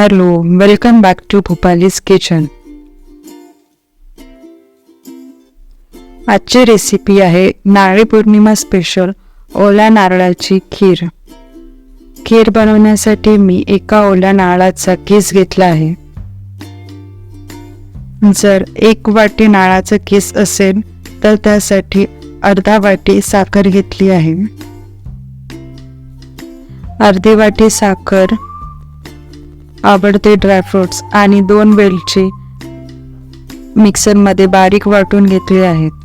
Hello welcome back to Bhopali's kitchen. आजची recipe आहे नारळी पौर्णिमा special ओल्या नारळाची खीर. खीर बनवण्यासाठी मी एका ओल्या नारळाचा किस घेतला आहे. जर एक वाटी नारळाचा किस असेल तर त्यासाठी अर्धा वाटी साखर घेतली आहे. अर्धी वाटी साखर आवडते ड्रायफ्रुट्स आणि दोन वेलची मिक्सरमध्ये बारीक वाटून घेतले आहेत.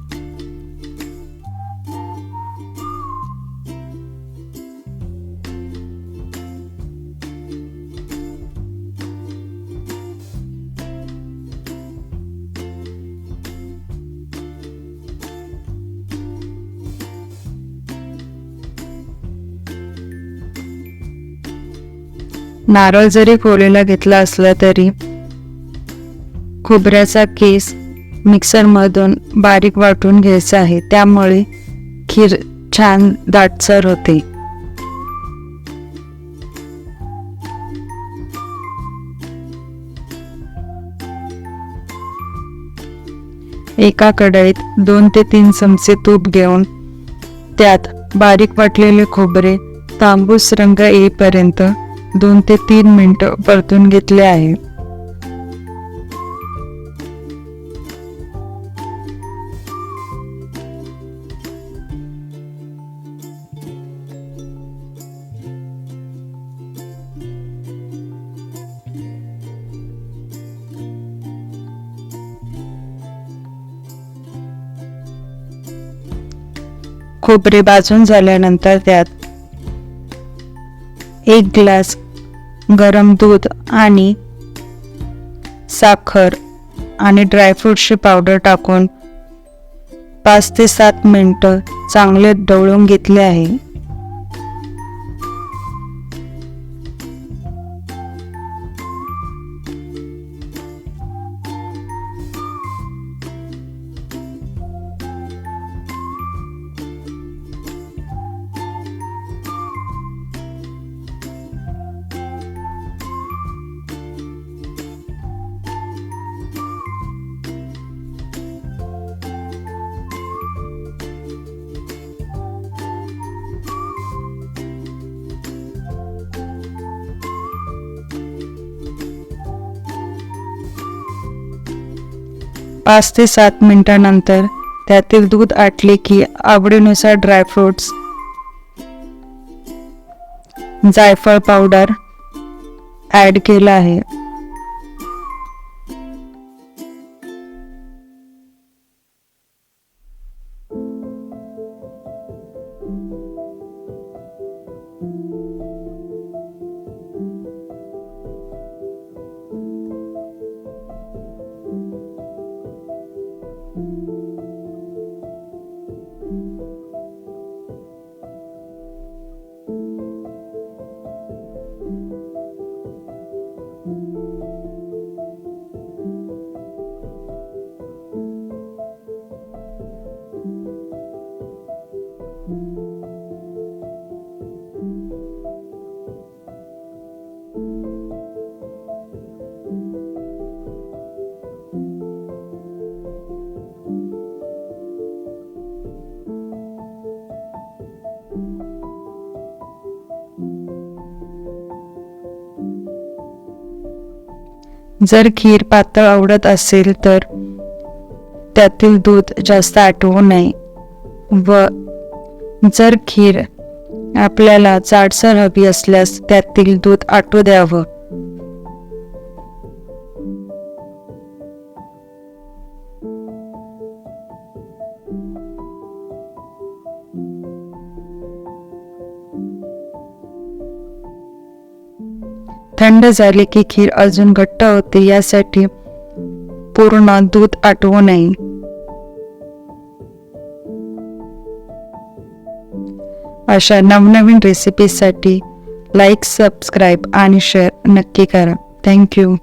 नारळ जरी कोलेला घेतला असला तरी खोबऱ्याचा केस मिक्सरमधून बारीक वाटून घ्यायचा आहे. त्यामुळे खीर छान दाटसर होते. एका कढईत दोन ते तीन चमचे तूप घेऊन त्यात बारीक वाटलेले खोबरे तांबूस रंग येईपर्यंत दोन ते तीन मिनटं परतून घेतले आहे. खोबरे भाजून झाल्यानंतर त्यात एक ग्लास गरम दूध आणि साखर आणि ड्रायफ्रूटची पावडर टाकून पाच ते सात मिनटं चांगले ढवळून घेतले आहे. पाच ते सात मिनिटानंतर त्यातील दूध आटले की आवडीनुसार ड्रायफ्रुट्स जायफळ पावडर ॲड केला आहे. जर खीर पातळ आवडत असेल तर त्यातील दूध जास्त आटवू नये. व जर खीर आपल्याला जाडसर हवी असल्यास त्यातील दूध आटू द्यावं. थंड झाले की खीर अजून घट्ट होते यासाठी पूर्ण दूध आटवू नये. अशा नवनवीन रेसिपीसाठी लाईक सबस्क्राईब आणि शेअर नक्की करा. Thank you